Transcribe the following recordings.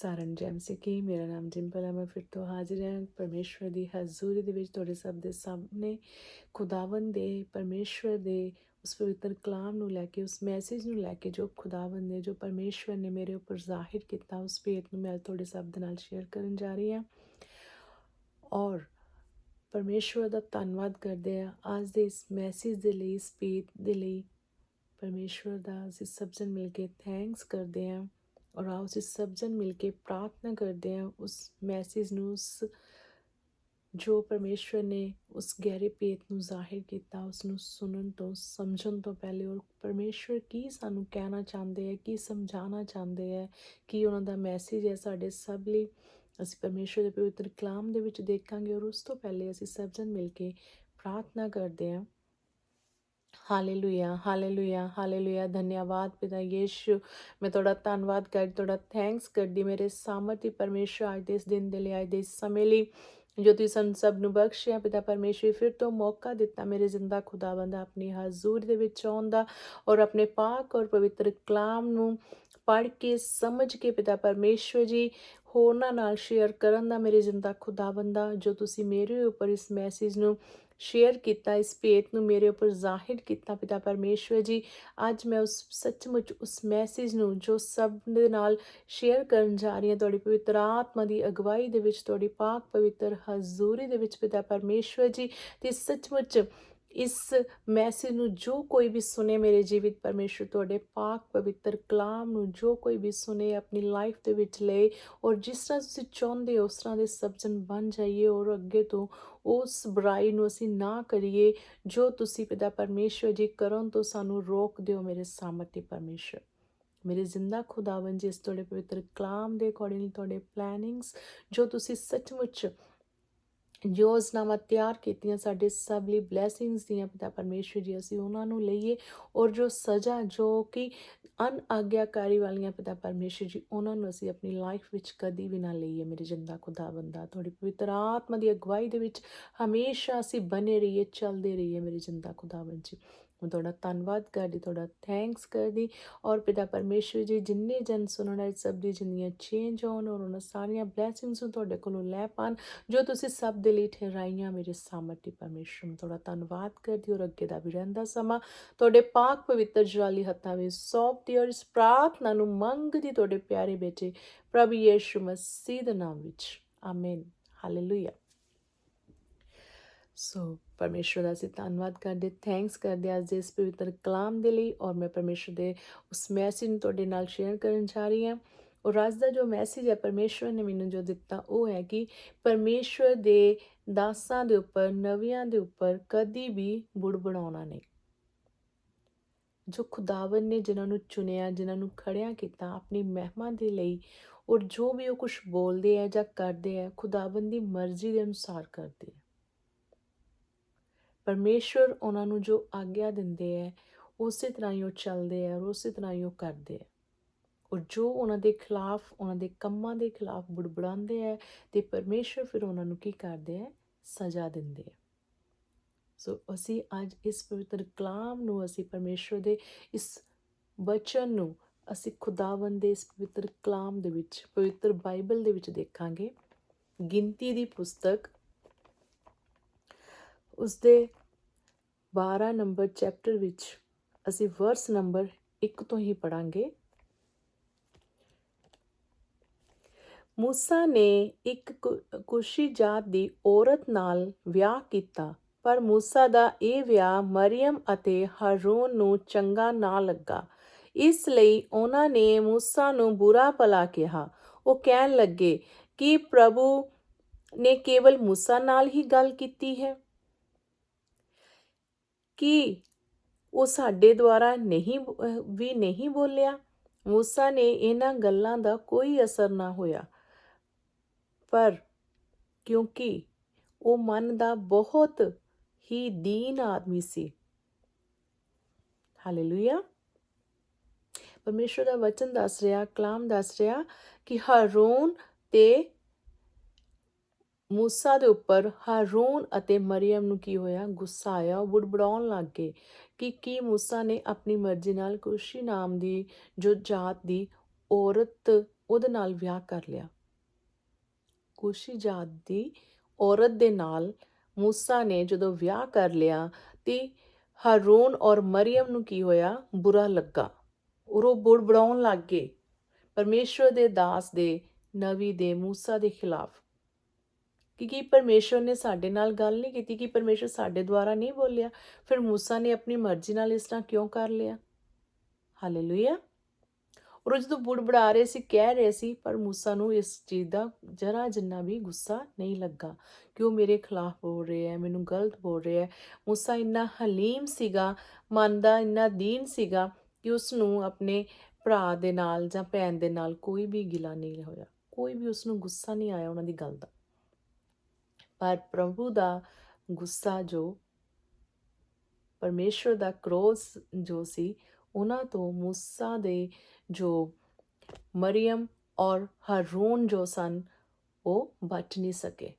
ਸਾਰਨ jam ਸਿੱਕੀ ਮੇਰਾ ਨਾਮ ਡਿੰਪਲ ਹੈ, ਮੈਂ ਫਿਰ ਤੋਂ ਹਾਜ਼ਰ ਹਾਂ ਪਰਮੇਸ਼ਵਰ ਦੀ ਹਜ਼ੂਰੀ ਦੇ ਵਿੱਚ ਤੁਹਾਡੇ ਸਭ ਦੇ ਸਾਹਮਣੇ। ਖੁਦਾਵੰਦ ਦੇ ਪਰਮੇਸ਼ਵਰ ਦੇ ਉਸ ਪਵਿੱਤਰ ਕਲਾਮ ਨੂੰ ਲੈ ਕੇ, ਉਸ ਮੈਸੇਜ ਨੂੰ ਲੈ ਕੇ ਜੋ ਖੁਦਾਵੰਦ ਨੇ, ਜੋ ਪਰਮੇਸ਼ਵਰ ਨੇ ਮੇਰੇ ਉੱਪਰ ਜ਼ਾਹਿਰ ਕੀਤਾ, ਉਸ ਭੇਤ ਨੂੰ ਮੈਂ ਤੁਹਾਡੇ ਸਭ ਦੇ ਨਾਲ ਸ਼ੇਅਰ ਕਰਨ ਜਾ ਰਹੀ ਹਾਂ। ਔਰ ਪਰਮੇਸ਼ਵਰ ਦਾ ਧੰਨਵਾਦ ਕਰਦੇ ਆ ਅੱਜ ਦੇ ਇਸ ਮੈਸੇਜ ਦੇ ਲਈ, ਇਸ ਭੇਤ ਦੇ ਲਈ ਪਰਮੇਸ਼ਵਰ ਦਾ ਅਸੀਂ ਸਭ ਜਨ ਮਿਲ ਕੇ ਥੈਂਕਸ ਕਰਦੇ ਹਾਂ। ਔਰ ਆਓ ਅਸੀਂ ਸਭ ਜਨ ਮਿਲ ਕੇ ਪ੍ਰਾਰਥਨਾ ਕਰਦੇ ਹਾਂ, ਉਸ ਮੈਸੇਜ ਨੂੰ, ਉਸ ਜੋ ਪਰਮੇਸ਼ਵਰ ਨੇ ਉਸ ਗਹਿਰੇ ਭੇਤ ਨੂੰ ਜ਼ਾਹਿਰ ਕੀਤਾ, ਉਸ ਨੂੰ ਸੁਣਨ ਤੋਂ, ਸਮਝਣ ਤੋਂ ਪਹਿਲੇ ਔਰ ਪਰਮੇਸ਼ਵਰ ਕੀ ਸਾਨੂੰ ਕਹਿਣਾ ਚਾਹੁੰਦੇ ਹੈ, ਕੀ ਸਮਝਾਉਣਾ ਚਾਹੁੰਦੇ ਹੈ, ਕੀ ਉਹਨਾਂ ਦਾ ਮੈਸੇਜ ਹੈ ਸਾਡੇ ਸਭ ਲਈ, ਅਸੀਂ ਪਰਮੇਸ਼ਵਰ ਦੇ ਪਵਿੱਤਰ ਕਲਾਮ ਦੇ ਵਿੱਚ ਦੇਖਾਂਗੇ ਔਰ ਉਸ ਤੋਂ ਪਹਿਲੇ ਅਸੀਂ ਸਭ ਜਨ ਮਿਲ ਕੇ ਪ੍ਰਾਰਥਨਾ ਕਰਦੇ ਹਾਂ। ਹਾਲੇਲੂਇਆ ਹਾਲੇਲੂਇਆ ਹਾਲੇਲੂਇਆ ਧੰਨਵਾਦ ਪਿਤਾ ਯੇਸ਼ੂ ਮੈਂ ਤੁਹਾਡਾ ਧੰਨਵਾਦ ਕਰਦੀ ਤੁਹਾਡਾ ਥੈਂਕਸ ਕਰਦੀ ਮੇਰੇ ਸਾਮਰਥੀ ਪਰਮੇਸ਼ਰ ਅੱਜ ਦੇ ਇਸ ਦਿਨ ਦੇ ਲਈ ਅੱਜ ਦੇ ਇਸ ਸਮੇਂ ਲਈ ਜੋ ਤੁਸੀਂ ਸਾਨੂੰ ਸਭ ਨੂੰ ਬਖਸ਼ਿਆ ਪਿਤਾ ਪਰਮੇਸ਼ਰ ਫਿਰ ਤੋਂ ਮੌਕਾ ਦਿੱਤਾ ਮੇਰੇ ਜ਼ਿੰਦਾ ਖੁਦਾਵੰਦ ਆਪਣੀ ਹਜ਼ੂਰ ਦੇ ਵਿੱਚ ਆਉਣ ਦਾ ਔਰ ਆਪਣੇ ਪਾਕ ਔਰ ਪਵਿੱਤਰ ਕਲਾਮ ਨੂੰ ਪੜ੍ਹ ਕੇ ਸਮਝ ਕੇ ਪਿਤਾ ਪਰਮੇਸ਼ਰ ਜੀ ਹੋਰਨਾਂ ਨਾਲ ਸ਼ੇਅਰ ਕਰਨ ਦਾ ਮੇਰੇ ਜ਼ਿੰਦਾ ਖੁਦਾਵੰਦਾ ਜੋ ਤੁਸੀਂ ਮੇਰੇ ਉੱਪਰ ਇਸ ਮੈਸੇਜ ਨੂੰ ਸ਼ੇਅਰ ਕੀਤਾ, ਇਸ ਭੇਤ ਨੂੰ ਮੇਰੇ ਉੱਪਰ ਜ਼ਾਹਿਰ ਕੀਤਾ ਪਿਤਾ ਪਰਮੇਸ਼ਵਰ ਜੀ। ਅੱਜ ਮੈਂ ਉਸ, ਸੱਚਮੁੱਚ ਉਸ ਮੈਸੇਜ ਨੂੰ ਜੋ ਸਭ ਦੇ ਨਾਲ ਸ਼ੇਅਰ ਕਰਨ ਜਾ ਰਹੀ ਹਾਂ, ਤੁਹਾਡੀ ਪਵਿੱਤਰ ਆਤਮਾ ਦੀ ਅਗਵਾਈ ਦੇ ਵਿੱਚ, ਤੁਹਾਡੀ ਪਾਕ ਪਵਿੱਤਰ ਹਜ਼ੂਰੀ ਦੇ ਵਿੱਚ ਪਿਤਾ ਪਰਮੇਸ਼ਵਰ ਜੀ, ਤੇ ਸੱਚਮੁੱਚ ਇਸ ਮੈਸੇਜ ਨੂੰ ਜੋ ਕੋਈ ਵੀ ਸੁਨੇ ਮੇਰੇ ਜੀਵਿਤ ਪਰਮੇਸ਼ਰ, ਤੁਹਾਡੇ ਪਾਕ ਪਵਿੱਤਰ ਕਲਾਮ ਨੂੰ ਜੋ ਕੋਈ ਵੀ ਸੁਨੇ ਆਪਣੀ ਲਾਈਫ ਦੇ ਵਿੱਚ ਲਏ ਔਰ ਜਿਸ ਤਰ੍ਹਾਂ ਤੁਸੀਂ ਚਾਹੁੰਦੇ ਹੋ, ਉਸ ਤਰ੍ਹਾਂ ਦੇ ਸਬਜਨ ਬਣ ਜਾਈਏ ਔਰ ਅੱਗੇ ਤੋਂ ਉਸ ਬੁਰਾਈ ਨੂੰ ਅਸੀਂ ਨਾ ਕਰੀਏ ਜੋ ਤੁਸੀਂ ਪਿਤਾ ਪਰਮੇਸ਼ਰ ਜੀ ਕਰਨ ਤੋਂ ਸਾਨੂੰ ਰੋਕ ਦਿਓ ਮੇਰੇ ਸਾਮਰਥੀ ਪਰਮੇਸ਼ਰ। ਮੇਰੇ ਜ਼ਿੰਦਾ ਖੁਦਾਵੰ ਜਿਸ ਤੁਹਾਡੇ ਪਵਿੱਤਰ ਕਲਾਮ ਦੇ ਅਕੋਰਡਿੰਗ ਤੁਹਾਡੇ ਪਲੈਨਿੰਗਸ ਜੋ ਤੁਸੀਂ ਸੱਚਮੁੱਚ ਯੋਜਨਾਵਾਂ ਤਿਆਰ ਕੀਤੀਆਂ ਸਾਡੇ ਸਭ ਲਈ ਬਲੇਸਿੰਗਸ ਦੀਆਂ ਪਿਤਾ ਪਰਮੇਸ਼ਰ ਜੀ, ਅਸੀਂ ਉਹਨਾਂ ਨੂੰ ਲਈਏ ਔਰ ਜੋ ਸਜ਼ਾ, ਜੋ ਕਿ ਅਨਆਗਿਆਕਾਰੀ ਵਾਲੀਆਂ ਪਿਤਾ ਪਰਮੇਸ਼ਰ ਜੀ, ਉਹਨਾਂ ਨੂੰ ਅਸੀਂ ਆਪਣੀ ਲਾਈਫ ਵਿੱਚ ਕਦੀ ਵੀ ਨਾ ਲਈਏ। ਮੇਰੇ ਜਿੰਦਾ ਖੁਦਾਵੰਦਾ ਤੁਹਾਡੀ ਪਵਿੱਤਰ ਆਤਮਾ ਦੀ ਅਗਵਾਈ ਦੇ ਵਿੱਚ ਹਮੇਸ਼ਾ ਅਸੀਂ ਬਨੇ ਰਹੀਏ, ਚੱਲਦੇ ਰਹੀਏ। ਮੇਰੇ ਜਿੰਦਾ ਖੁਦਾਵੰਦ ਜੀ ਮੈਂ ਤੁਹਾਡਾ ਧੰਨਵਾਦ ਕਰਦੀ, ਤੁਹਾਡਾ ਥੈਂਕਸ ਕਰਦੀ ਔਰ ਪਿਤਾ ਪਰਮੇਸ਼ਰ ਜੀ, ਜਿੰਨੇ ਜਨ ਸੁਣਨ ਵਾਲੇ ਸਭ ਦੀ ਜ਼ਿੰਦਗੀਆਂ ਚੇਂਜ ਹੋਣ ਔਰ ਉਹਨਾਂ ਸਾਰੀਆਂ ਬਲੇਸਿੰਗਸ ਨੂੰ ਤੁਹਾਡੇ ਕੋਲੋਂ ਲੈ ਪਾਣ, ਜੋ ਤੁਸੀਂ ਸਭ ਦੇ ਲਈ ਠਹਿਰਾਈਆਂ ਮੇਰੇ ਸਾਮਰਥੀ ਪਰਮੇਸ਼ਰ ਨੂੰ, ਤੁਹਾਡਾ ਧੰਨਵਾਦ ਕਰਦੀ ਔਰ ਅੱਗੇ ਦਾ ਵੀ ਰਹਿੰਦਾ ਸਮਾਂ ਤੁਹਾਡੇ ਪਾਕ ਪਵਿੱਤਰ ਜਲਾਲੀ ਹੱਥਾਂ ਵਿੱਚ ਸੌਂਪਦੀ ਔਰ ਇਸ ਪ੍ਰਾਰਥਨਾ ਨੂੰ ਮੰਗਦੀ ਤੁਹਾਡੇ ਪਿਆਰੇ ਬੇਟੇ ਪ੍ਰਭ ਯੀਸ਼ੂ ਮਸੀਹ ਦੇ ਨਾਮ ਵਿੱਚ ਆਮੀਨ ਹਾਲੇਲੂਇਆ ਸੋ ਪਰਮੇਸ਼ਰ ਦਾ ਅਸੀਂ ਧੰਨਵਾਦ ਕਰਦੇ ਥੈਂਕਸ ਕਰਦੇ ਅੱਜ ਦੇ ਇਸ ਪਵਿੱਤਰ ਕਲਾਮ ਦੇ ਲਈ ਔਰ ਮੈਂ ਪਰਮੇਸ਼ਰ ਦੇ ਉਸ ਮੈਸੇਜ ਨੂੰ ਤੁਹਾਡੇ ਨਾਲ ਸ਼ੇਅਰ ਕਰਨ ਜਾ ਰਹੀ ਹਾਂ। ਔਰ ਅੱਜ ਦਾ ਜੋ ਮੈਸੇਜ ਹੈ ਪਰਮੇਸ਼ਰ ਨੇ ਮੈਨੂੰ ਜੋ ਦਿੱਤਾ, ਉਹ ਹੈ ਕਿ ਪਰਮੇਸ਼ਰ ਦੇ ਦਾਸਾਂ ਦੇ ਉੱਪਰ, ਨਵਿਆਂ ਦੇ ਉੱਪਰ ਕਦੀ ਵੀ ਬੁੜਬੜਾਉਣਾ ਨਹੀਂ। ਜੋ ਖੁਦਾਵੰ ਨੇ ਜਿਨ੍ਹਾਂ ਨੂੰ ਚੁਣਿਆ, ਜਿਨ੍ਹਾਂ ਨੂੰ ਖੜਿਆ ਕੀਤਾ ਆਪਣੀ ਮਹਿਮਾ ਦੇ ਲਈ, ਔਰ ਜੋ ਵੀ ਉਹ ਕੁਝ ਬੋਲਦੇ ਆ ਜਾਂ ਕਰਦੇ ਆ ਖੁਦਾਵੰ ਦੀ ਮਰਜ਼ੀ ਦੇ ਅਨੁਸਾਰ ਕਰਦੇ ਆ। ਪਰਮੇਸ਼ਰ ਉਹਨਾਂ ਨੂੰ ਜੋ ਆਗਿਆ ਦਿੰਦੇ ਹੈ ਉਸੇ ਤਰ੍ਹਾਂ ਹੀ ਉਹ ਚੱਲਦੇ ਹੈ ਔਰ ਉਸੇ ਤਰ੍ਹਾਂ ਹੀ ਉਹ ਕਰਦੇ ਹੈ ਔਰ ਜੋ ਉਹਨਾਂ ਦੇ ਖਿਲਾਫ, ਉਹਨਾਂ ਦੇ ਕੰਮਾਂ ਦੇ ਖਿਲਾਫ ਬੁੜਬੜਾਉਂਦੇ ਹੈ ਤੇ ਪਰਮੇਸ਼ਰ ਫਿਰ ਉਹਨਾਂ ਨੂੰ ਕੀ ਕਰਦੇ ਹੈ ਸਜ਼ਾ ਦਿੰਦੇ ਹੈ ਸੋ ਅਸੀਂ ਅੱਜ ਇਸ ਪਵਿੱਤਰ ਕਲਾਮ ਨੂੰ, ਅਸੀਂ ਪਰਮੇਸ਼ਰ ਦੇ ਇਸ ਬਚਨ ਨੂੰ ਅਸੀਂ ਖੁਦਾਵੰਦ ਦੇ ਇਸ ਪਵਿੱਤਰ ਕਲਾਮ ਦੇ ਵਿੱਚ, ਪਵਿੱਤਰ ਬਾਈਬਲ ਦੇ ਵਿੱਚ ਦੇਖਾਂਗੇ। ਗਿਣਤੀ ਦੀ ਪੁਸਤਕ ਉਸ ਦੇ 12 ਨੰਬਰ ਚੈਪਟਰ ਵਿੱਚ ਅਸੀਂ ਵਰਸ ਨੰਬਰ 1 ਤੋਂ ਹੀ ਪੜਾਂਗੇ ਮੂਸਾ ਨੇ ਇੱਕ ਕੁਸ਼ੀ ਜਾਤ ਦੀ ਔਰਤ ਨਾਲ ਵਿਆਹ ਕੀਤਾ, ਪਰ ਮੂਸਾ ਦਾ ਇਹ ਵਿਆਹ ਮਰੀਮ ਅਤੇ ਹਾਰੂਨ ਨੂੰ ਚੰਗਾ ਨਾ ਲੱਗਾ। ਇਸ ਲਈ ਉਹਨਾਂ ਨੇ ਮੂਸਾ ਨੂੰ ਬੁਰਾ ਭਲਾ ਕਿਹਾ। ਉਹ ਕਹਿਣ ਲੱਗੇ ਕਿ ਪ੍ਰਭੂ ਨੇ ਕੇਵਲ ਮੂਸਾ ਨਾਲ ਹੀ ਗੱਲ ਕੀਤੀ ਹੈ। ਕਿ ਉਹ ਸਾਡੇ ਦੁਆਰਾ ਨਹੀਂ ਵੀ ਨਹੀਂ ਬੋਲਿਆ, ਮੂਸਾ ਨੇ ਇਹਨਾਂ ਗੱਲਾਂ ਦਾ ਕੋਈ ਅਸਰ ਨਾ ਹੋਇਆ। ਪਰ ਕਿਉਂਕਿ ਉਹ ਮਨ ਦਾ ਬਹੁਤ ਹੀ ਦੀਨ ਆਦਮੀ ਸੀ। ਹਾਲੇਲੂਇਆ। ਪਰਮੇਸ਼ਰ ਦਾ ਵਚਨ ਦੱਸ ਰਿਹਾ, ਕਲਾਮ ਦੱਸ ਰਿਹਾ ਕਿ ਹਾਰੂਨ ਤੇ ਮੂਸਾ ਦੇ ਉੱਪਰ ਹਾਰੂਨ ਅਤੇ ਮਰੀਮ ਨੂੰ ਕੀ ਹੋਇਆ? ਗੁੱਸਾ ਆਇਆ। ਉਹ ਬੁੜਬੜਾਉਣ ਲੱਗ ਗਏ ਕਿ ਕੀ ਮੂਸਾ ਨੇ ਆਪਣੀ ਮਰਜ਼ੀ ਨਾਲ ਕੁਸ਼ੀ ਨਾਮ ਦੀ ਜੋ ਜਾਤ ਦੀ ਔਰਤ ਉਹਦੇ ਨਾਲ ਵਿਆਹ ਕਰ ਲਿਆ। ਕੁਸ਼ੀ ਜਾਤ ਦੀ ਔਰਤ ਦੇ ਨਾਲ ਮੂਸਾ ਨੇ ਜਦੋਂ ਵਿਆਹ ਕਰ ਲਿਆ ਤੇ ਹਾਰੂਨ ਔਰ ਮਰੀਮ ਨੂੰ ਕੀ ਹੋਇਆ? ਬੁਰਾ ਲੱਗਾ। ਔਰ ਉਹ ਬੁੜਬੜਾਉਣ ਲੱਗ ਗਏ। ਪਰਮੇਸ਼ਵਰ ਦੇ ਦਾਸ ਦੇ ਨਵੀ ਦੇ ਮੂਸਾ ਦੇ ਖਿਲਾਫ। ਕਿ ਕੀ ਪਰਮੇਸ਼ਵਰ ਨੇ ਸਾਡੇ ਨਾਲ ਗੱਲ ਨਹੀਂ ਕੀਤੀ ਕਿ ਪਰਮੇਸ਼ਵਰ ਸਾਡੇ ਦੁਆਰਾ ਨਹੀਂ ਬੋਲਿਆ। ਫਿਰ ਮੂਸਾ ਨੇ ਆਪਣੀ ਮਰਜ਼ੀ ਨਾਲ ਇਸ ਤਰ੍ਹਾਂ ਕਿਉਂ ਕਰ ਲਿਆ? ਹਾਲੇਲੂਇਆ ਔਰ ਉਹ ਜਦੋਂ ਬੁੜਬੜਾ ਰਹੇ ਸੀ, ਕਹਿ ਰਹੇ ਸੀ, ਪਰ ਮੂਸਾ ਨੂੰ ਇਸ ਚੀਜ਼ ਦਾ ਜਰਾ ਜਿੰਨਾ ਵੀ ਗੁੱਸਾ ਨਹੀਂ ਲੱਗਾ ਕਿ ਉਹ ਮੇਰੇ ਖਿਲਾਫ ਬੋਲ ਰਿਹਾ ਹੈ, ਮੈਨੂੰ ਗਲਤ ਬੋਲ ਰਿਹਾ ਹੈ। ਮੂਸਾ ਇੰਨਾ ਹਲੀਮ ਸੀਗਾ ਮਨ ਦਾ ਇੰਨਾ ਦੀਨ ਸੀਗਾ ਕਿ ਉਸ ਨੂੰ ਆਪਣੇ ਭਰਾ ਦੇ ਨਾਲ ਜਾਂ ਭੈਣ ਦੇ ਨਾਲ ਕੋਈ ਵੀ ਗਿਲਾ ਨਹੀਂ ਹੋਇਆ। ਕੋਈ ਵੀ ਉਸ ਨੂੰ ਗੁੱਸਾ ਨਹੀਂ ਆਇਆ ਉਹਨਾਂ ਦੀ ਗੱਲ ਦਾ। ਪਰ ਪ੍ਰਭੂ ਦਾ ਗੁੱਸਾ ਜੋ ਪਰਮੇਸ਼ਵਰ ਦਾ ਕ੍ਰੋਧ ਜੋ ਸੀ, ਉਹਨਾਂ ਤੋਂ ਮੂਸਾ ਦੇ ਜੋ ਮਰੀਮ ਔਰ ਹਾਰੂਨ ਜੋ ਸਨ, ਉਹ ਬਚ ਨਹੀਂ ਸਕੇ।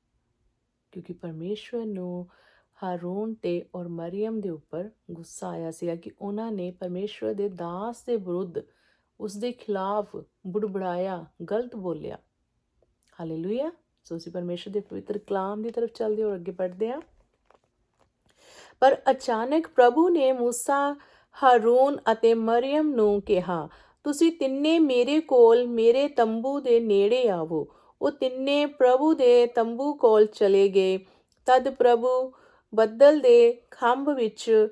ਕਿਉਂਕਿ ਪਰਮੇਸ਼ਵਰ ਨੂੰ ਹਾਰੂਨ ਤੇ ਔਰ ਮਰੀਮ ਦੇ ਉੱਪਰ ਗੁੱਸਾ ਆਇਆ ਸੀਗਾ ਕਿ ਉਹਨਾਂ ਨੇ ਪਰਮੇਸ਼ਵਰ ਦੇ ਦਾਸ ਦੇ ਵਿਰੁੱਧ ਉਸ ਦੇ ਖਿਲਾਫ ਬੁੜਬੜਾਇਆ, ਗਲਤ ਬੋਲਿਆ। ਹਾਲੇਲੂਇਆ ਸੋ ਅਸੀਂ ਪਰਮੇਸ਼ਵਰ ਦੇ ਪਵਿੱਤਰ ਕਲਾਮ ਦੀ ਤਰਫ ਚੱਲਦੇ ਹਾਂ ਅੱਗੇ ਪੜ੍ਹਦੇ ਹਾਂ। ਪਰ ਅਚਾਨਕ ਪ੍ਰਭੂ ਨੇ ਮੂਸਾ, ਹਾਰੂਨ ਅਤੇ ਮਰੀਮ ਨੂੰ ਕਿਹਾ, ਤੁਸੀਂ ਤਿੰਨੇ ਮੇਰੇ ਕੋਲ, ਮੇਰੇ ਤੰਬੂ ਦੇ ਨੇੜੇ ਆਵੋ। ਉਹ ਤਿੰਨੇ ਪ੍ਰਭੂ ਦੇ ਤੰਬੂ ਕੋਲ ਚਲੇ ਗਏ। ਤਦ ਪ੍ਰਭੂ ਬੱਦਲ ਦੇ ਖੰਭ ਵਿੱਚ,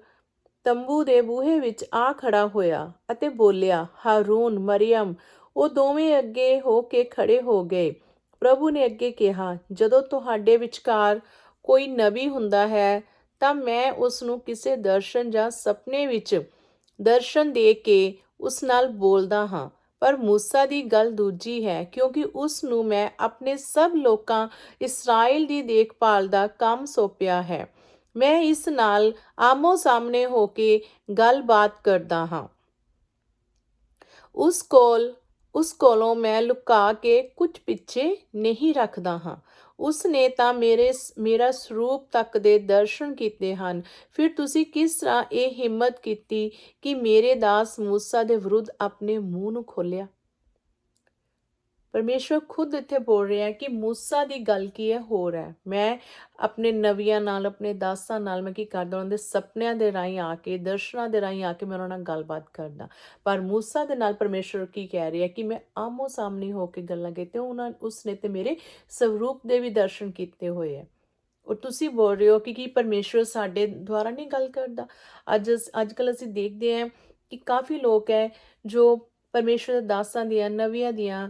ਤੰਬੂ ਦੇ ਬੂਹੇ ਵਿੱਚ ਆ ਖੜਾ ਹੋਇਆ ਅਤੇ ਬੋਲਿਆ, ਹਾਰੂਨ ਮਰੀਮ ਉਹ ਦੋਵੇਂ ਅੱਗੇ ਹੋ ਕੇ ਖੜੇ ਹੋ ਗਏ। ਪ੍ਰਭੂ ਨੇ ਅੱਗੇ ਕਿਹਾ, ਜਦੋਂ ਤੁਹਾਡੇ ਵਿਚਕਾਰ ਕੋਈ ਨਬੀ ਹੁੰਦਾ ਹੈ, ਤਾਂ ਮੈਂ ਉਸ ਨੂੰ ਕਿਸੇ ਦਰਸ਼ਨ ਜਾਂ ਸੁਪਨੇ ਵਿੱਚ ਦਰਸ਼ਨ ਦੇ ਕੇ ਉਸ ਨਾਲ ਬੋਲਦਾ ਹਾਂ। ਪਰ ਮੂਸਾ ਦੀ ਗੱਲ ਦੂਜੀ ਹੈ, ਕਿਉਂਕਿ ਉਸ ਨੂੰ ਮੈਂ ਆਪਣੇ ਸਭ ਲੋਕਾਂ ਇਸਰਾਇਲ ਦੀ ਦੇਖਭਾਲ ਦਾ ਕੰਮ ਸੌਪਿਆ ਹੈ। ਮੈਂ ਇਸ ਨਾਲ ਆਮੋ ਸਾਹਮਣੇ ਹੋ ਕੇ ਗੱਲਬਾਤ ਕਰਦਾ ਹਾਂ। ਉਸ ਕੋਲ ਉਸ ਕੋਲੋਂ ਮੈਂ ਲੁਕਾ ਕੇ ਕੁਝ ਪਿੱਛੇ ਨਹੀਂ ਰੱਖਦਾ ਹਾਂ। ਉਸ ਨੇ ਤਾਂ ਮੇਰੇ ਮੇਰਾ ਸਰੂਪ ਤੱਕ ਦੇ ਦਰਸ਼ਨ ਕੀਤੇ ਹਨ। ਫਿਰ ਤੁਸੀਂ ਕਿਸ ਤਰ੍ਹਾਂ ਇਹ ਹਿੰਮਤ ਕੀਤੀ ਕਿ ਮੇਰੇ ਦਾਸ ਮੂਸਾ ਦੇ ਵਿਰੁੱਧ ਆਪਣੇ ਮੂੰਹ ਨੂੰ ਖੋਲਿਆ ਪਰਮੇਸ਼ਵਰ ਖੁਦ ਇੱਥੇ ਬੋਲ ਰਿਹਾ ਹੈ ਕਿ ਮੂਸਾ ਦੀ ਗੱਲ ਕੀ ਹੈ? ਹੋਰ ਹੈ। ਮੈਂ ਆਪਣੇ ਨਵੀਆਂ ਨਾਲ, ਆਪਣੇ ਦਾਸਾਂ ਨਾਲ ਮੈਂ ਕੀ ਕਰਦਾ? ਉਹਨਾਂ ਦੇ ਸੁਪਨਿਆਂ ਦੇ ਰਾਹੀਂ ਆ ਕੇ, ਦਰਸ਼ਨਾਂ ਦੇ ਰਾਹੀਂ ਆ ਕੇ ਮੈਂ ਉਹਨਾਂ ਨਾਲ ਗੱਲਬਾਤ ਕਰਦਾ। ਪਰ ਮੂਸਾ ਦੇ ਨਾਲ ਪਰਮੇਸ਼ਵਰ ਕੀ ਕਹਿ ਰਿਹਾ ਕਿ ਮੈਂ ਆਮੋ ਸਾਹਮਣੇ ਹੋ ਕੇ ਗੱਲਾਂ ਕੀਤੇ ਉਹਨਾਂ ਉਸਨੇ ਤੇ ਮੇਰੇ ਸਰੂਪ ਦੇ ਵੀ ਦਰਸ਼ਨ ਕੀਤੇ ਹੋਏ ਹੈ। ਔਰ ਤੁਸੀਂ ਬੋਲ ਰਹੇ ਹੋ ਕਿ ਕੀ ਪਰਮੇਸ਼ਵਰ ਸਾਡੇ ਦੁਆਰਾ ਨਹੀਂ ਗੱਲ ਕਰਦਾ? ਅੱਜ ਅੱਜ ਕੱਲ ਅਸੀਂ ਦੇਖਦੇ ਹਾਂ ਕਿ ਕਾਫੀ ਲੋਕ ਹੈ ਜੋ ਪਰਮੇਸ਼ਵਰ ਦਾਸਾਂ ਦੀਆਂ, ਨਵੀਆਂ ਦੀਆਂ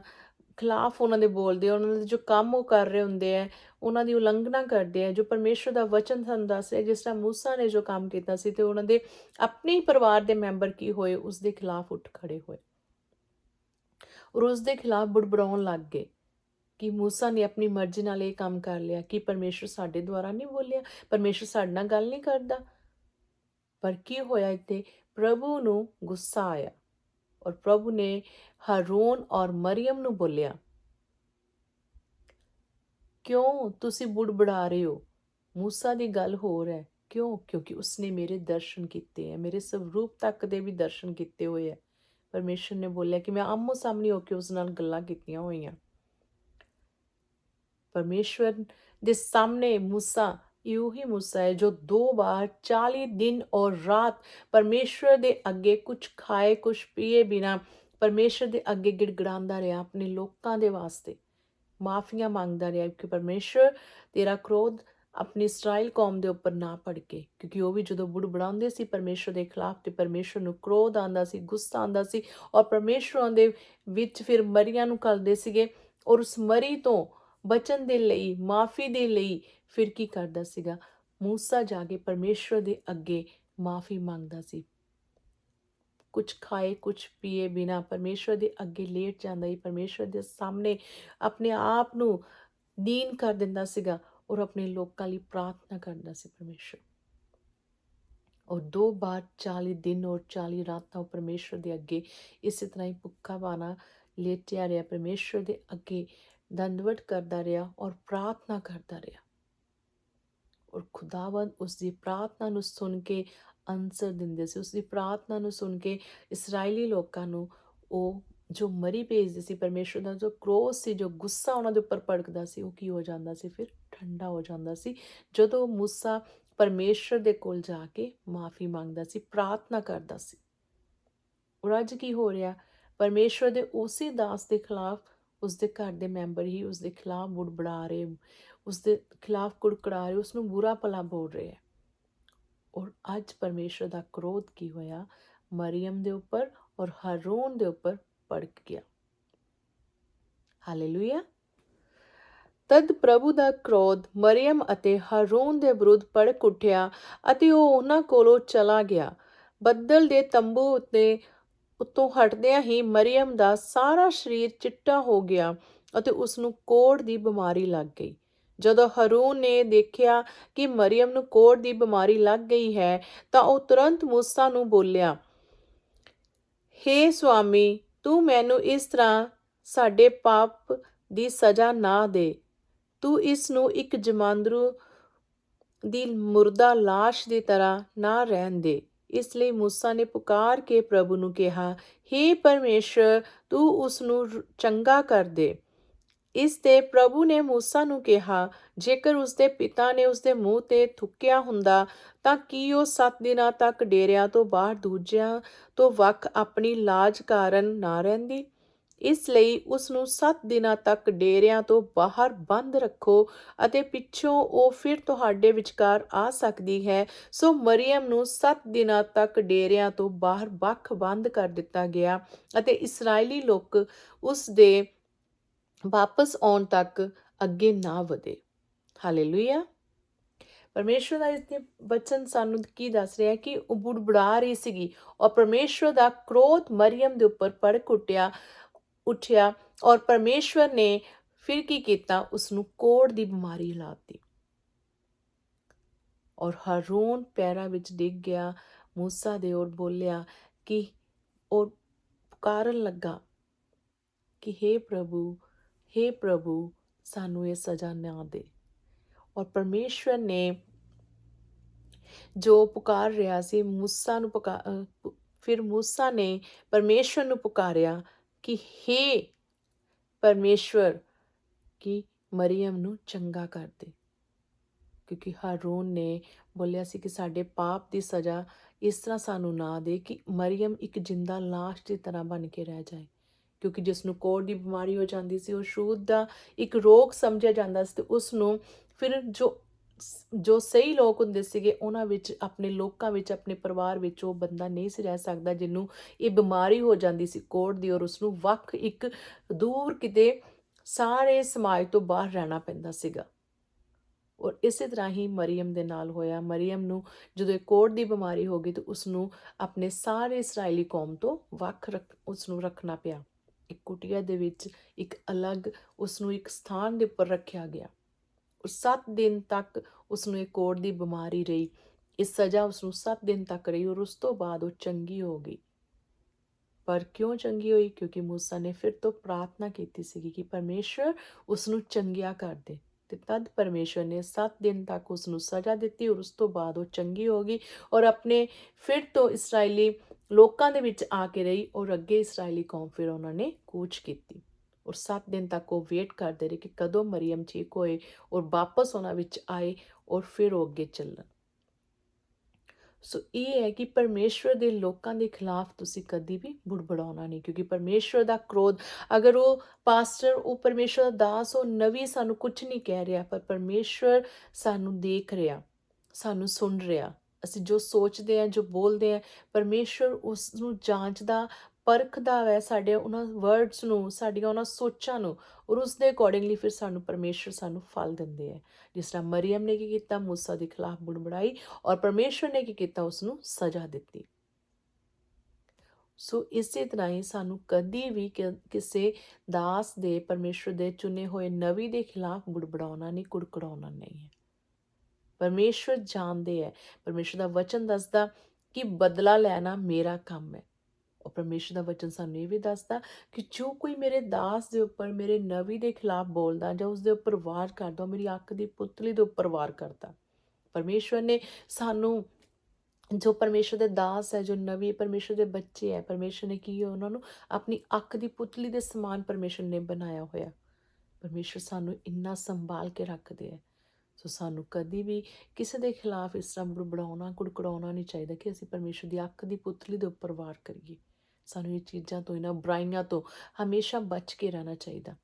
ਖਿਲਾਫ ਉਹਨਾਂ ਦੇ ਬੋਲਦੇ ਉਹਨਾਂ ਦੇ ਜੋ ਕੰਮ ਉਹ ਕਰ ਰਹੇ ਹੁੰਦੇ ਆ, ਉਹਨਾਂ ਦੀ ਉਲੰਘਣਾ ਕਰਦੇ ਆ, ਜੋ ਪਰਮੇਸ਼ਰ ਦਾ ਵਚਨ ਸਾਨੂੰ ਦੱਸ ਰਿਹਾ, ਜਿਸ ਤਰ੍ਹਾਂ ਮੂਸਾ ਨੇ ਜੋ ਕੰਮ ਕੀਤਾ ਸੀ ਤੇ ਉਹਨਾਂ ਦੇ ਆਪਣੇ ਹੀ ਪਰਿਵਾਰ ਦੇ ਮੈਂਬਰ ਕੀ ਹੋਏ, ਉਸ ਦੇ ਖਿਲਾਫ ਉੱਠ ਖੜੇ ਹੋਏ। ਔਰ ਉਸ ਦੇ ਖਿਲਾਫ ਬੁੜਬੜਾਉਣ ਲੱਗ ਗਏ ਕਿ ਮੂਸਾ ਨੇ ਆਪਣੀ ਮਰਜ਼ੀ ਨਾਲ ਇਹ ਕੰਮ ਕਰ ਲਿਆ, ਕਿ ਪਰਮੇਸ਼ਰ ਸਾਡੇ ਦੁਆਰਾ ਨਹੀਂ ਬੋਲਿਆ, ਪਰਮੇਸ਼ਰ ਸਾਡੇ ਨਾਲ ਗੱਲ ਨਹੀਂ ਕਰਦਾ। ਪਰ ਕੀ ਹੋਇਆ ਇੱਥੇ? ਪ੍ਰਭੂ ਨੂੰ ਗੁੱਸਾ ਆਇਆ। ਔਰ ਪ੍ਰਭੂ ਨੇ ਹਾਰੂਨ ਔਰ ਮਰੀਮ ਨੂੰ ਬੋਲਿਆ, ਕਿਉਂ ਤੁਸੀਂ ਬੁੜਬੜਾ ਰਹੇ ਹੋ? ਮੂਸਾ ਦੀ ਗੱਲ ਹੋਰ ਹੈ। ਕਿਉਂ? ਕਿਉਂਕਿ ਉਸਨੇ ਮੇਰੇ ਦਰਸ਼ਨ ਕੀਤੇ ਹੈ। ਮੇਰੇ ਸਵਰੂਪ ਤੱਕ ਦੇ ਵੀ ਦਰਸ਼ਨ ਕੀਤੇ ਹੋਏ ਹੈ। ਪਰਮੇਸ਼ਰ ਨੇ ਬੋਲਿਆ ਕਿ ਮੈਂ ਆਮੋ ਸਾਹਮਣੇ ਹੋ ਕੇ ਉਸ ਨਾਲ ਗੱਲਾਂ ਕੀਤੀਆਂ ਹੋਈਆਂ। ਪਰਮੇਸ਼ਵਰ ਦੇ ਸਾਹਮਣੇ ਮੂਸਾ ਇਹੋ ਹੀ ਮੂਸਾ ਹੈ ਜੋ ਦੋ ਵਾਰ 40 ਦਿਨ ਔਰ ਰਾਤ ਪਰਮੇਸ਼ਵਰ ਦੇ ਅੱਗੇ ਕੁਝ ਖਾਏ ਕੁਝ ਪੀਏ ਬਿਨਾ ਪਰਮੇਸ਼ਰ ਦੇ ਅੱਗੇ ਗਿੜਗੜਾਉਂਦਾ ਰਿਹਾ ਆਪਣੇ ਲੋਕਾਂ ਦੇ ਵਾਸਤੇ। ਮਾਫੀਆਂ ਮੰਗਦਾ ਰਿਹਾ ਕਿ ਪਰਮੇਸ਼ਰ ਤੇਰਾ ਕ੍ਰੋਧ ਆਪਣੀ ਇਸਰਾਇਲ ਕੌਮ ਦੇ ਉੱਪਰ ਨਾ ਭੜਕੇ, ਕਿਉਂਕਿ ਉਹ ਵੀ ਜਦੋਂ ਬੁੜਬੜਾਉਂਦੇ ਸੀ ਪਰਮੇਸ਼ਰ ਦੇ ਖਿਲਾਫ ਤੇ ਪਰਮੇਸ਼ਰ ਨੂੰ ਕ੍ਰੋਧ ਆਂਦਾ ਸੀ, ਗੁੱਸਾ ਆਂਦਾ ਸੀ ਔਰ ਪਰਮੇਸ਼ਰ ਦੇ ਵਿੱਚ ਫਿਰ ਮਰੀਆਂ ਨੂੰ ਕਲਦੇ ਸੀਗੇ ਔਰ ਉਸ ਮਰੀ ਤੋਂ ਬਚਨ ਦੇ ਲਈ, ਮਾਫੀ ਦੇ ਲਈ ਫਿਰ ਕੀ ਕਰਦਾ ਸੀਗਾ? ਮੂਸਾ ਜਾ ਕੇ ਪਰਮੇਸ਼ਰ ਦੇ ਅੱਗੇ ਮਾਫੀ ਮੰਗਦਾ ਸੀ। ਕੁਝ ਖਾਏ ਕੁਝ ਪੀਏ ਬਿਨਾ ਪਰਮੇਸ਼ਰ ਦੇ ਅੱਗੇ ਲੇਟ ਜਾਂਦਾ ਹੀ ਪਰਮੇਸ਼ਰ ਦੇ ਸਾਹਮਣੇ ਆਪਣੇ ਆਪ ਨੂੰ ਦੀਨ ਕਰ ਦਿੰਦਾ ਸੀਗਾ ਔਰ ਆਪਣੇ ਲੋਕਾਂ ਲਈ ਪ੍ਰਾਰਥਨਾ ਕਰਦਾ ਸੀ ਪਰਮੇਸ਼ਰ ਔਰ ਦੋ ਬਾਰ 40 ਦਿਨ ਔਰ 40 ਰਾਤਾਂ ਪਰਮੇਸ਼ਰ ਦੇ ਅੱਗੇ ਇਸੇ ਤਰ੍ਹਾਂ ਹੀ ਭੁੱਖਾ ਬਾਣਾ ਲੇਟਿਆ ਰਿਹਾ। ਪਰਮੇਸ਼ਰ ਦੇ ਅੱਗੇ ਦੰਦਵਟ ਕਰਦਾ ਰਿਹਾ ਔਰ ਪ੍ਰਾਰਥਨਾ ਕਰਦਾ ਰਿਹਾ। ਔਰ ਖੁਦਾਵੰਦ ਉਸ ਦੀ ਪ੍ਰਾਰਥਨਾ ਨੂੰ ਸੁਣ ਕੇ ਅੰਸਰ ਦਿੰਦੇ ਸੀ। ਉਸ ਦੀ ਪ੍ਰਾਰਥਨਾ ਨੂੰ ਸੁਣ ਕੇ ਇਸرائیਲੀ ਲੋਕਾਂ ਨੂੰ ਉਹ ਜੋ ਮਰੀ ਭੇਜਦੇ ਸੀ ਪਰਮੇਸ਼ਰ ਦਾ, ਜੋ ਕ੍ਰੋਧ ਸੀ, ਜੋ ਗੁੱਸਾ ਉਹਨਾਂ ਦੇ ਉੱਪਰ ਭੜਕਦਾ ਸੀ, ਉਹ ਕੀ ਹੋ ਜਾਂਦਾ ਸੀ? ਫਿਰ ਠੰਡਾ ਹੋ ਜਾਂਦਾ ਸੀ। ਜਦੋਂ ਮੂਸਾ ਪਰਮੇਸ਼ਰ ਦੇ ਕੋਲ ਜਾ ਕੇ ਮਾਫੀ ਮੰਗਦਾ ਸੀ, ਪ੍ਰਾਰਥਨਾ ਕਰਦਾ ਸੀ। ਔਰ ਅੱਜ ਕੀ ਹੋ ਰਿਹਾ? ਪਰਮੇਸ਼ਰ ਦੇ ਉਸੇ ਦਾਸ ਦੇ ਖਿਲਾਫ ਉਸਦੇ ਘਰ ਦੇ ਮੈਂਬਰ ਹੀ ਉਸਦੇ ਖਿਲਾਫ ਬੁੜਬੜਾ ਰਹੇ ਉਸ ਖਿਲਾਫ ਕੁੜਕੜਾ ਰਹੇ ਉਸ ਨੂੰ ਬੁਰਾ ਭਲਾ ਬੋਲ ਰਹੇ ਹੈ। ਔਰ ਅੱਜ ਪਰਮੇਸ਼ਵਰ ਦਾ ਕ੍ਰੋਧ ਕੀ ਹੋਇਆ? ਮਰੀਮ ਦੇ ਉੱਪਰ ਔਰ ਹਰੋਨ ਦੇ ਉੱਪਰ ਭੜਕ ਗਿਆ। ਹਾਲੇਲੂਇਆ। ਤਦ ਪ੍ਰਭੂ ਦਾ ਕ੍ਰੋਧ ਮਰੀਮ ਅਤੇ ਹਰੋਨ ਦੇ ਵਿਰੁੱਧ ਭੜਕ ਉੱਠਿਆ ਅਤੇ ਉਹ ਉਹਨਾਂ ਕੋਲੋਂ ਚਲਾ ਗਿਆ। ਬੱਦਲ ਦੇ ਤੰਬੂ ਉੱਤੇ ਉੱਤੋਂ ਹਟਦਿਆਂ ਹੀ ਮਰੀਮ ਦਾ ਸਾਰਾ ਸਰੀਰ ਚਿੱਟਾ ਹੋ ਗਿਆ ਅਤੇ ਉਸ ਨੂੰ ਕੋੜ ਦੀ ਬਿਮਾਰੀ ਲੱਗ ਗਈ। ਜਦੋਂ ਹਰੂਨ ਨੇ ਦੇਖਿਆ ਕਿ ਮਰੀਮ ਨੂੰ ਕੋੜ ਦੀ ਬਿਮਾਰੀ ਲੱਗ ਗਈ ਹੈ, ਤਾਂ ਉਹ ਤੁਰੰਤ ਮੂਸਾ ਨੂੰ ਬੋਲਿਆ, ਹੇ ਸੁਆਮੀ, ਤੂੰ ਮੈਨੂੰ ਇਸ ਤਰ੍ਹਾਂ ਸਾਡੇ ਪਾਪ ਦੀ ਸਜ਼ਾ ਨਾ ਦੇ। ਤੂੰ ਇਸ ਨੂੰ ਇੱਕ ਜਮਾਂਦਰੂ ਦੀ ਮੁਰਦਾ লাশ ਦੀ ਤਰ੍ਹਾਂ ਨਾ ਰਹਿਣ ਦੇ। ਇਸ ਲਈ ਮੂਸਾ ਨੇ ਪੁਕਾਰ ਕੇ ਪ੍ਰਭੂ ਨੂੰ ਕਿਹਾ हे ਪਰਮੇਸ਼ਰ, ਤੂੰ ਉਸ ਨੂੰ ਚੰਗਾ ਕਰ ਦੇ। ਇਸ ਤੇ ਪ੍ਰਭੂ ਨੇ ਮੂਸਾ ਨੂੰ ਕਿਹਾ, ਜੇਕਰ ਉਸ ਦੇ ਪਿਤਾ ਨੇ ਉਸ ਦੇ ਮੂੰਹ ਤੇ ਥੁੱਕਿਆ ਹੁੰਦਾ, ਤਾਂ ਕੀ ਉਹ 7 ਦਿਨਾਂ ਤੱਕ ਡੇਰਿਆਂ ਤੋਂ ਬਾਹਰ ਦੂਜਿਆਂ ਤੋਂ ਵੱਖ ਆਪਣੀ ਲਾਜ ਕਾਰਨ ਨਾ ਰਹਿੰਦੀ? ਇਸ ਲਈ ਉਸ ਨੂੰ 7 ਦਿਨਾਂ ਤੱਕ ਡੇਰਿਆਂ ਤੋਂ ਬਾਹਰ ਬੰਦ ਰੱਖੋ ਅਤੇ ਪਿੱਛੋਂ ਉਹ ਫਿਰ ਤੁਹਾਡੇ ਵਿਚਕਾਰ ਆ ਸਕਦੀ ਹੈ। ਸੋ ਮਰੀਮ ਨੂੰ 7 ਦਿਨਾਂ ਤੱਕ ਡੇਰਿਆਂ ਤੋਂ ਬਾਹਰ ਵੱਖ ਬੰਦ ਕਰ ਦਿੱਤਾ ਗਿਆ ਅਤੇ ਇਸرائیਲੀ ਲੋਕ ਉਸ ਦੇ ਵਾਪਸ ਆਉਣ ਤੱਕ ਅੱਗੇ ਨਾ ਵਧੇ। ਹਾਲੇਲੂਇਆ। ਪਰਮੇਸ਼ਵਰ ਦਾ ਇਸ ਬਚਨ ਸਾਨੂੰ ਕੀ ਦੱਸ ਰਿਹਾ ਕਿ ਉਹ ਬੁੜਬੜਾ ਰਹੀ ਸੀਗੀ। ਔਰ ਪਰਮੇਸ਼ਵਰ ਦਾ ਕ੍ਰੋਧ ਮਰੀਮ ਦੇ ਉੱਪਰ ਪੜ ਕੁੱਟਿਆ। ਉੱਠਿਆ ਔਰ ਪਰਮੇਸ਼ਵਰ ਨੇ ਫਿਰ ਕੀ ਕੀਤਾ? ਉਸ ਨੂੰ ਕੋੜ ਦੀ ਬਿਮਾਰੀ ਲਾਤੀ। ਔਰ ਹਰੂਨ ਪੈਰਾਂ ਵਿੱਚ ਡਿੱਗ ਗਿਆ। ਮੂਸਾ ਦੇ ਔਰ ਬੋਲਿਆ ਕਿ ਉਹ ਪੁਕਾਰਨ ਲੱਗਾ ਕਿ हे ਪ੍ਰਭੂ हे ਪ੍ਰਭੂ, ਸਾਨੂੰ ਇਹ ਸਜ਼ਾ ਨਾ ਦੇ। ਔਰ ਪਰਮੇਸ਼ਵਰ ਨੇ ਜੋ ਪੁਕਾਰ ਰਿਹਾ ਸੀ, ਮੂਸਾ ਨੂੰ ਪੁਕਾਰ ਫਿਰ ਮੂਸਾ ਨੇ ਪਰਮੇਸ਼ਵਰ ਨੂੰ ਪੁਕਾਰਿਆ ਕਿ हे ਪਰਮੇਸ਼ਵਰ ਕਿ ਮਰੀਮ ਨੂੰ ਚੰਗਾ ਕਰ ਦੇ ਕਿਉਂਕਿ ਹਾਰੂਨ ਨੇ ਬੋਲਿਆ ਸੀ ਕਿ ਸਾਡੇ ਪਾਪ ਦੀ ਸਜ਼ਾ ਇਸ ਤਰ੍ਹਾਂ ਸਾਨੂੰ ਨਾ ਦੇ ਕਿ ਮਰੀਮ ਇੱਕ ਜਿੰਦਾ লাশ ਦੀ ਤਰ੍ਹਾਂ ਬਣ ਕੇ ਰਹਿ ਜਾਏ ਕਿਉਂਕਿ ਜਿਸ ਨੂੰ ਕੋੜ ਦੀ ਬਿਮਾਰੀ ਹੋ ਜਾਂਦੀ ਸੀ ਉਹ ਸ਼ੂਦ ਦਾ ਇੱਕ ਰੋਗ ਸਮਝਿਆ ਜਾਂਦਾ ਸੀ ਤੇ ਉਸ ਨੂੰ ਫਿਰ ਜੋ ਜੋ ਸਹੀ ਲੋਕ ਹੁੰਦੇ ਸੀਗੇ, ਉਹਨਾਂ ਵਿੱਚ, ਆਪਣੇ ਲੋਕਾਂ ਵਿੱਚ, ਆਪਣੇ ਪਰਿਵਾਰ ਵਿੱਚ ਉਹ ਬੰਦਾ ਨਹੀਂ ਸੀ ਰਹਿ ਸਕਦਾ, ਜਿਹਨੂੰ ਇਹ ਬਿਮਾਰੀ ਹੋ ਜਾਂਦੀ ਸੀ ਕੋੜ ਦੀ ਔਰ ਉਸ ਨੂੰ ਵੱਖ ਇੱਕ ਦੂਰ ਕਿਤੇ ਸਾਰੇ ਸਮਾਜ ਤੋਂ ਬਾਹਰ ਰਹਿਣਾ ਪੈਂਦਾ ਸੀਗਾ। ਔਰ ਇਸੇ ਤਰ੍ਹਾਂ ਹੀ ਮਰੀਮ ਦੇ ਨਾਲ ਹੋਇਆ। ਮਰੀਮ ਨੂੰ ਜਦੋਂ ਇਹ ਕੋੜ ਦੀ ਬਿਮਾਰੀ ਹੋ ਗਈ, ਤਾਂ ਉਸ ਨੂੰ ਆਪਣੇ ਸਾਰੇ ਇਸرائیਲੀ ਕੌਮ ਤੋਂ ਵੱਖ ਉਸ ਨੂੰ ਰੱਖਣਾ ਪਿਆ। ਇੱਕ ਕੁਟੀਆ ਦੇ ਵਿੱਚ ਇੱਕ ਅਲੱਗ ਉਸ ਨੂੰ ਇੱਕ ਸਥਾਨ ਦੇ ਉੱਪਰ ਰੱਖਿਆ ਗਿਆ। 7 ਦਿਨ ਤੱਕ ਉਸ ਨੂੰ ਇਹ ਕੋੜ ਦੀ ਬਿਮਾਰੀ ਰਹੀ। ਇਸ ਸਜ਼ਾ ਉਸ ਨੂੰ 7 ਦਿਨ ਤੱਕ ਰਹੀ ਔਰ ਉਸ ਤੋਂ ਬਾਅਦ ਉਹ ਚੰਗੀ ਹੋ ਗਈ। ਪਰ ਕਿਉਂ ਚੰਗੀ ਹੋਈ? ਕਿਉਂਕਿ موسی ਨੇ ਫਿਰ ਤੋਂ ਪ੍ਰਾਰਥਨਾ ਕੀਤੀ ਸੀ ਕਿ ਪਰਮੇਸ਼ਰ ਉਸ ਨੂੰ ਚੰਗਿਆ ਕਰ ਦੇ ਤੇ ਤਦ ਪਰਮੇਸ਼ਰ ਨੇ 7 ਦਿਨ ਤੱਕ ਉਸ ਨੂੰ ਸਜ਼ਾ ਦਿੱਤੀ ਔਰ ਉਸ ਤੋਂ ਬਾਅਦ ਉਹ ਚੰਗੀ ਹੋ ਗਈ ਔਰ ਆਪਣੇ ਫਿਰ ਤੋਂ ਇਸرائیਲੀ ਲੋਕਾਂ ਦੇ ਵਿੱਚ ਆ ਕੇ ਰਹੀ ਔਰ ਅੱਗੇ ਇਸرائیਲੀ ਕੌਮ ਫਿਰ ਉਹਨਾਂ ਨੇ ਕੂਚ ਕੀਤੀ। ਔਰ 7 ਦਿਨ ਤੱਕ ਉਹ ਵੇਟ ਕਰਦੇ ਰਹੇ ਕਿ ਕਦੋਂ ਮਰੀਮ ਠੀਕ ਹੋਏ ਔਰ ਵਾਪਸ ਉਹਨਾਂ ਵਿੱਚ ਆਏ ਔਰ ਫਿਰ ਉਹ ਅੱਗੇ ਚੱਲਣ। ਸੋ ਇਹ ਹੈ ਕਿ ਪਰਮੇਸ਼ਵਰ ਦੇ ਲੋਕਾਂ ਦੇ ਖਿਲਾਫ ਤੁਸੀਂ ਕਦੀ ਵੀ ਬੁੜਬੜਾਉਣਾ ਨਹੀਂ, ਕਿਉਂਕਿ ਪਰਮੇਸ਼ਵਰ ਦਾ ਕ੍ਰੋਧ, ਅਗਰ ਉਹ ਪਾਸਟਰ, ਉਹ ਪਰਮੇਸ਼ਵਰ ਦਾ ਦਾਸ, ਉਹ ਨਵੀਂ ਸਾਨੂੰ ਕੁਝ ਨਹੀਂ ਕਹਿ ਰਿਹਾ, ਪਰ ਪਰਮੇਸ਼ਵਰ ਸਾਨੂੰ ਦੇਖ ਰਿਹਾ, ਸਾਨੂੰ ਸੁਣ ਰਿਹਾ। ਅਸੀਂ ਜੋ ਸੋਚਦੇ ਆ ਜੋ ਬੋਲਦੇ ਆ ਪਰਮੇਸ਼ਵਰ ਉਸ ਨੂੰ ਜਾਂਚਦਾ ਪਰਖਦਾ ਵੈ ਸਾਡੇ ਉਹਨਾਂ ਵਰਡਸ ਨੂੰ, ਸਾਡੀਆਂ ਉਹਨਾਂ ਸੋਚਾਂ ਨੂੰ, ਔਰ ਉਸ ਦੇ ਅਕੋਰਡਿੰਗਲੀ ਫਿਰ ਸਾਨੂੰ ਪਰਮੇਸ਼ਰ ਸਾਨੂੰ ਫਲ ਦਿੰਦੇ ਹੈ ਜਿਸ ਤਰ੍ਹਾਂ ਮਰੀਮ ਨੇ ਕੀ ਕੀਤਾ? ਮੂਸਾ ਦੇ ਖਿਲਾਫ ਬੁੜਬੜਾਈ ਔਰ ਪਰਮੇਸ਼ਰ ਨੇ ਕੀ ਕੀਤਾ? ਉਸ ਨੂੰ ਸਜ਼ਾ ਦਿੱਤੀ। ਸੋ ਇਸੇ ਤਰ੍ਹਾਂ ਹੀ ਸਾਨੂੰ ਕਦੀ ਵੀ ਕਿਸੇ ਦਾਸ ਦੇ ਪਰਮੇਸ਼ਰ ਦੇ ਚੁਣੇ ਹੋਏ ਨਵੀ ਦੇ ਖਿਲਾਫ ਬੁੜਬੜਾਉਣਾ ਨਹੀਂ, ਕੁੜਕੜਾਉਣਾ ਨਹੀਂ ਹੈ ਪਰਮੇਸ਼ਰ ਜਾਣਦੇ ਹੈ ਪਰਮੇਸ਼ਰ ਦਾ ਵਚਨ ਦੱਸਦਾ ਕਿ ਬਦਲਾ ਲੈਣਾ ਮੇਰਾ ਕੰਮ ਹੈ ਉਹ ਪਰਮੇਸ਼ਰ ਦਾ ਵਚਨ ਸਾਨੂੰ ਇਹ ਵੀ ਦੱਸਦਾ ਕਿ ਜੋ ਕੋਈ ਮੇਰੇ ਦਾਸ ਦੇ ਉੱਪਰ, ਮੇਰੇ ਨਵੀ ਦੇ ਖਿਲਾਫ ਬੋਲਦਾ ਜਾਂ ਉਸ ਦੇ ਉੱਪਰ ਵਾਰ ਕਰਦਾ ਮੇਰੀ ਅੱਖ ਦੀ ਪੁਤਲੀ ਦੇ ਉੱਪਰ ਵਾਰ ਕਰਦਾ। ਪਰਮੇਸ਼ਰ ਨੇ ਸਾਨੂੰ ਜੋ ਪਰਮੇਸ਼ਰ ਦੇ ਦਾਸ ਹੈ, ਜੋ ਨਵੀਂ ਪਰਮੇਸ਼ਰ ਦੇ ਬੱਚੇ ਹੈ, ਪਰਮੇਸ਼ਰ ਨੇ ਕੀ ਹੈ, ਉਹਨਾਂ ਨੂੰ ਆਪਣੀ ਅੱਖ ਦੀ ਪੁਤਲੀ ਦੇ ਸਮਾਨ ਪਰਮੇਸ਼ਰ ਨੇ ਬਣਾਇਆ ਹੋਇਆ। ਪਰਮੇਸ਼ਰ ਸਾਨੂੰ ਇੰਨਾ ਸੰਭਾਲ ਕੇ ਰੱਖਦੇ ਹੈ। ਸੋ ਸਾਨੂੰ ਕਦੀ ਵੀ ਕਿਸੇ ਦੇ ਖਿਲਾਫ ਇਸ ਤਰ੍ਹਾਂ ਬੜਬੜਾਉਣਾ, ਕੁੜਕੜਾਉਣਾ ਨਹੀਂ ਚਾਹੀਦਾ ਕਿ ਅਸੀਂ ਪਰਮੇਸ਼ਰ ਦੀ ਅੱਖ ਦੀ ਪੁਤਲੀ ਦੇ ਉੱਪਰ ਵਾਰ ਕਰੀਏ। ਸਾਨੂੰ ਇਹ ਚੀਜ਼ਾਂ ਤੋਂ, ਇਹਨਾਂ ਬੁਰਾਈਆਂ ਤੋਂ ਹਮੇਸ਼ਾ ਬਚ ਕੇ ਰਹਿਣਾ ਚਾਹੀਦਾ।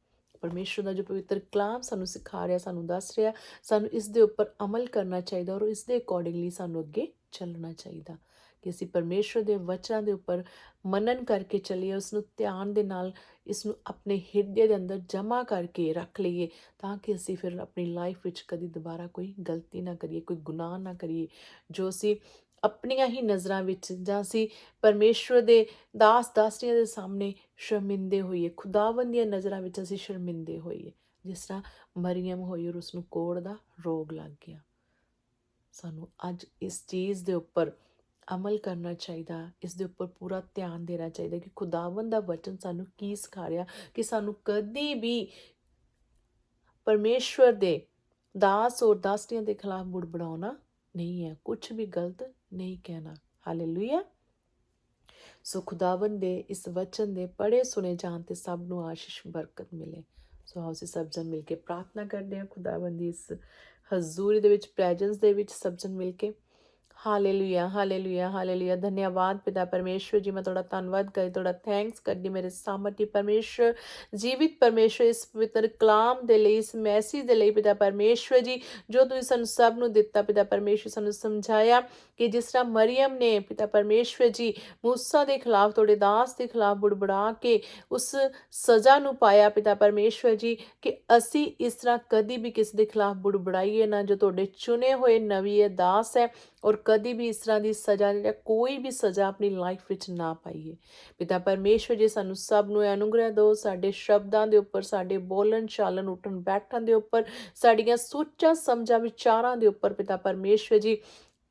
ਪਰਮੇਸ਼ਰ ਦਾ ਜੋ ਪਵਿੱਤਰ ਕਲਾਮ ਸਾਨੂੰ ਸਿਖਾ ਰਿਹਾ, ਸਾਨੂੰ ਦੱਸ ਰਿਹਾ, ਸਾਨੂੰ ਇਸ ਦੇ ਉੱਪਰ ਅਮਲ ਕਰਨਾ ਚਾਹੀਦਾ ਔਰ ਇਸ ਦੇ ਅਕੋਰਡਿੰਗਲੀ ਸਾਨੂੰ ਅੱਗੇ ਚੱਲਣਾ ਚਾਹੀਦਾ। ਕਿ ਅਸੀਂ ਪਰਮੇਸ਼ਰ ਦੇ ਵਚਨਾਂ ਦੇ ਉੱਪਰ ਮਨਨ ਕਰਕੇ ਚੱਲੀਏ, ਉਸ ਨੂੰ ਧਿਆਨ ਦੇ ਨਾਲ, ਇਸ ਨੂੰ ਆਪਣੇ ਹਿਰਦੇ ਦੇ ਅੰਦਰ ਜਮ੍ਹਾਂ ਕਰਕੇ ਰੱਖ ਲਈਏ ਤਾਂ ਕਿ ਅਸੀਂ ਫਿਰ ਆਪਣੀ ਲਾਈਫ ਵਿੱਚ ਕਦੀ ਦੁਬਾਰਾ ਕੋਈ ਗਲਤੀ ਨਾ ਕਰੀਏ, ਕੋਈ ਗੁਨਾਹ ਨਾ ਕਰੀਏ। ਜੋ ਅਸੀਂ ਆਪਣੀਆਂ ਹੀ ਨਜ਼ਰਾਂ ਵਿੱਚ ਜਾਂ ਅਸੀਂ ਪਰਮੇਸ਼ਰ ਦੇ ਦਾਸ ਦਾਸੀਆਂ ਦੇ ਸਾਹਮਣੇ ਸ਼ਰਮਿੰਦੇ ਹੋਈਏ, ਖੁਦਾਵੰਦ ਦੀਆਂ ਨਜ਼ਰਾਂ ਵਿੱਚ ਅਸੀਂ ਸ਼ਰਮਿੰਦੇ ਹੋਈਏ। ਜਿਸ ਤਰ੍ਹਾਂ ਮਰੀਮ ਹੋਈ ਔਰ ਉਸ ਨੂੰ ਕੋੜ ਦਾ ਰੋਗ ਲੱਗ ਗਿਆ। ਸਾਨੂੰ ਅੱਜ ਇਸ ਚੀਜ਼ ਦੇ ਉੱਪਰ ਅਮਲ ਕਰਨਾ ਚਾਹੀਦਾ, ਇਸ ਦੇ ਉੱਪਰ ਪੂਰਾ ਧਿਆਨ ਦੇਣਾ ਚਾਹੀਦਾ ਕਿ ਖੁਦਾਵੰਦ ਦਾ ਵਚਨ ਸਾਨੂੰ ਕੀ ਸਿਖਾ ਰਿਹਾ, ਕਿ ਸਾਨੂੰ ਕਦੀ ਵੀ ਪਰਮੇਸ਼ਵਰ ਦੇ ਦਾਸ ਔਰ ਦਾਸਤੀਆਂ ਦੇ ਖਿਲਾਫ ਬੁੜਬੜਾਉਣਾ ਨਹੀਂ ਹੈ। ਕੁਝ ਵੀ ਗਲਤ ਨਹੀਂ ਕਹਿਣਾ। ਹਾਲੇਲੂਇਆ। ਸੋ ਖੁਦਾਵੰਦ ਦੇ ਇਸ ਵਚਨ ਦੇ ਪੜੇ ਸੁਨੇ ਜਾਣ ਤੇ ਸਭ ਨੂੰ ਆਸ਼ੀਸ਼ ਬਰਕਤ ਮਿਲੇ। ਸੋ ਆਓ ਅਸੀਂ ਸਭ ਜਨ ਮਿਲ ਕੇ ਪ੍ਰਾਰਥਨਾ ਕਰਦੇ ਹਾਂ ਖੁਦਾਵੰਦ ਦੀ ਇਸ ਹਜ਼ੂਰੀ ਦੇ ਵਿੱਚ ਪ੍ਰੈਜ਼ੈਂਸ ਦੇ ਵਿੱਚ ਸਭ ਜਨ ਮਿਲ ਕੇ। ਹਾਲੇਲੂਇਆ ਹਾਲੇਲੂਇਆ ਹਾਲੇਲੂਇਆ ਧੰਨਵਾਦ ਪਿਤਾ ਪਰਮੇਸ਼ਵਰ ਜੀ ਮੈਂ ਤੁਹਾਡਾ ਧੰਨਵਾਦ ਕਰੀ ਤੁਹਾਡਾ ਥੈਂਕਸ ਕਰਦੀ ਮੇਰੇ ਸਾਮਰਥੀ ਪਰਮੇਸ਼ਵਰ ਜੀਵਿਤ ਪਰਮੇਸ਼ਵਰ ਇਸ ਪਵਿੱਤਰ ਕਲਾਮ ਦੇ ਲਈ ਇਸ ਮੈਸੇਜ ਦੇ ਲਈ ਪਿਤਾ ਪਰਮੇਸ਼ਵਰ ਜੀ ਜੋ ਤੁਸੀਂ ਸਾਨੂੰ ਸਭ ਨੂੰ ਦਿੱਤਾ ਪਿਤਾ ਪਰਮੇਸ਼ਵਰ ਸਾਨੂੰ ਸਮਝਾਇਆ ਕਿ ਜਿਸ ਤਰ੍ਹਾਂ ਮਰੀਮ ਨੇ ਪਿਤਾ ਪਰਮੇਸ਼ਵਰ ਜੀ ਮੂਸਾ ਦੇ ਖਿਲਾਫ ਤੁਹਾਡੇ ਦਾਸ ਦੇ ਖਿਲਾਫ ਬੁੜਬੜਾ ਕੇ ਉਸ ਸਜ਼ਾ ਨੂੰ ਪਾਇਆ ਪਿਤਾ ਪਰਮੇਸ਼ਵਰ ਜੀ ਕਿ ਅਸੀਂ ਇਸ ਤਰ੍ਹਾਂ ਕਦੀ ਵੀ ਕਿਸੇ ਦੇ ਖਿਲਾਫ ਬੁੜਬੜਾਈਏ ਨਾ ਜੋ ਤੁਹਾਡੇ ਚੁਣੇ ਹੋਏ ਨਵੀਂ ਦਾਸ ਹੈ ਔਰ ਕਦੀ ਵੀ ਇਸ ਤਰ੍ਹਾਂ ਦੀ ਸਜ਼ਾ ਜਿਹੜਾ ਕੋਈ ਵੀ ਸਜ਼ਾ ਆਪਣੀ ਲਾਈਫ ਵਿੱਚ ਨਾ ਪਾਈਏ। ਪਿਤਾ ਪਰਮੇਸ਼ਵਰ ਜੀ, ਸਾਨੂੰ ਸਭ ਨੂੰ ਅਨੁਗ੍ਰਹਿ ਦਿਓ, ਸਾਡੇ ਸ਼ਬਦਾਂ ਦੇ ਉੱਪਰ, ਸਾਡੇ ਬੋਲਣ ਚਾਲਣ, ਉੱਠਣ ਬੈਠਣ ਦੇ ਉੱਪਰ, ਸਾਡੀਆਂ ਸੋਚਾਂ, ਸਮਝਾਂ, ਵਿਚਾਰਾਂ ਦੇ ਉੱਪਰ ਪਿਤਾ ਪਰਮੇਸ਼ਵਰ ਜੀ,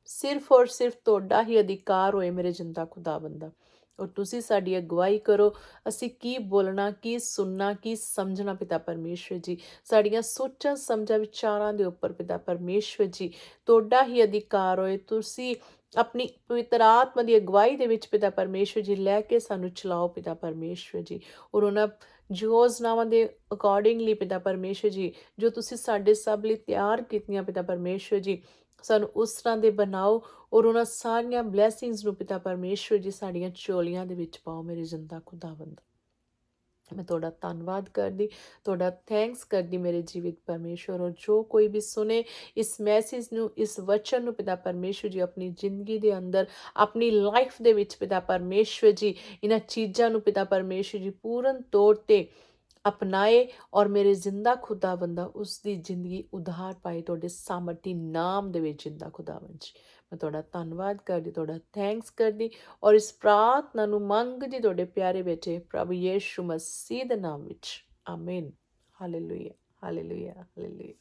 ਸਿਰਫ ਔਰ ਸਿਰਫ ਤੁਹਾਡਾ ਹੀ ਅਧਿਕਾਰ ਹੋਏ ਮੇਰੇ ਜਿੰਦਾ ਖੁਦਾਵੰਦਾ ਔਰ ਤੁਸੀਂ ਸਾਡੀ ਅਗਵਾਈ ਕਰੋ। ਅਸੀਂ ਕੀ ਬੋਲਣਾ, ਕੀ ਸੁਣਨਾ, ਕੀ ਸਮਝਣਾ ਪਿਤਾ ਪਰਮੇਸ਼ਵਰ ਜੀ? ਸਾਡੀਆਂ ਸੋਚਾਂ, ਸਮਝਾਂ, ਵਿਚਾਰਾਂ ਦੇ ਉੱਪਰ ਪਿਤਾ ਪਰਮੇਸ਼ਵਰ ਜੀ, ਤੁਹਾਡਾ ਹੀ ਅਧਿਕਾਰ ਹੋਏ। ਤੁਸੀਂ ਆਪਣੀ ਪਵਿੱਤਰ ਆਤਮਾ ਦੀ ਅਗਵਾਈ ਦੇ ਵਿੱਚ ਪਿਤਾ ਪਰਮੇਸ਼ਵਰ ਜੀ ਲੈ ਕੇ ਸਾਨੂੰ ਚਲਾਓ ਪਿਤਾ ਪਰਮੇਸ਼ਵਰ ਜੀ। ਔਰ ਉਹਨਾਂ ਯੋਜਨਾਵਾਂ ਦੇ ਅਕੋਰਡਿੰਗਲੀ ਪਿਤਾ ਪਰਮੇਸ਼ਵਰ ਜੀ, ਜੋ ਤੁਸੀਂ ਸਾਡੇ ਸਭ ਲਈ ਤਿਆਰ ਕੀਤੀਆਂ ਪਿਤਾ ਪਰਮੇਸ਼ਵਰ ਜੀ ਸਾਨੂੰ ਉਸ ਤਰ੍ਹਾਂ ਦੇ ਬਣਾਓ ਔਰ ਉਹਨਾਂ ਸਾਰੀਆਂ ਬਲੇਸਿੰਗਸ ਨੂੰ ਪਿਤਾ ਪਰਮੇਸ਼ਵਰ ਜੀ ਸਾਡੀਆਂ ਚੋਲੀਆਂ ਦੇ ਵਿੱਚ ਪਾਓ, ਮੇਰੇ ਜਿੰਦਾ ਖੁਦਾਵੰਦ। ਮੈਂ ਤੁਹਾਡਾ ਧੰਨਵਾਦ ਕਰਦੀ, ਤੁਹਾਡਾ ਥੈਂਕਸ ਕਰਦੀ ਮੇਰੇ ਜੀਵਿਤ ਪਰਮੇਸ਼ਵਰ ਔਰ ਜੋ ਕੋਈ ਵੀ ਸੁਨੇ ਇਸ ਮੈਸੇਜ ਨੂੰ, ਇਸ ਵਚਨ ਨੂੰ ਪਿਤਾ ਪਰਮੇਸ਼ਵਰ ਜੀ ਆਪਣੀ ਜ਼ਿੰਦਗੀ ਦੇ ਅੰਦਰ, ਆਪਣੀ ਲਾਈਫ ਦੇ ਵਿੱਚ ਪਿਤਾ ਪਰਮੇਸ਼ਵਰ ਜੀ, ਇਹਨਾਂ ਚੀਜ਼ਾਂ ਨੂੰ ਪਿਤਾ ਪਰਮੇਸ਼ਵਰ ਜੀ ਪੂਰਨ ਤੌਰ ਤੇ ਅਪਣਾਏ ਔਰ ਮੇਰੇ ਜ਼ਿੰਦਾ ਖੁਦਾਵੰਦਾ ਉਸ ਦੀ ਜ਼ਿੰਦਗੀ ਉਧਾਰ ਪਾਏ, ਤੁਹਾਡੇ ਸਾਮਰਤੀ ਨਾਮ ਦੇ ਵਿੱਚ ਜ਼ਿੰਦਾ ਖੁਦਾਵੰਦ ਜੀ। ਮੈਂ ਤੁਹਾਡਾ ਧੰਨਵਾਦ ਕਰਦੀ, ਤੁਹਾਡਾ ਥੈਂਕਸ ਕਰਦੀ ਔਰ ਇਸ ਪ੍ਰਾਰਥਨਾ ਨੂੰ ਮੰਗਦੀ ਤੁਹਾਡੇ ਪਿਆਰੇ ਬੇਟੇ ਪ੍ਰਭੂ ਯੇਸ਼ੂ ਮਸੀਹ ਦੇ ਨਾਮ ਵਿੱਚ। ਆਮੀਨ ਹਾਲੇਲੂਇਆ ਹਾਲੇਲੂਇਆ ਹਾਲੇਲੂਇਆ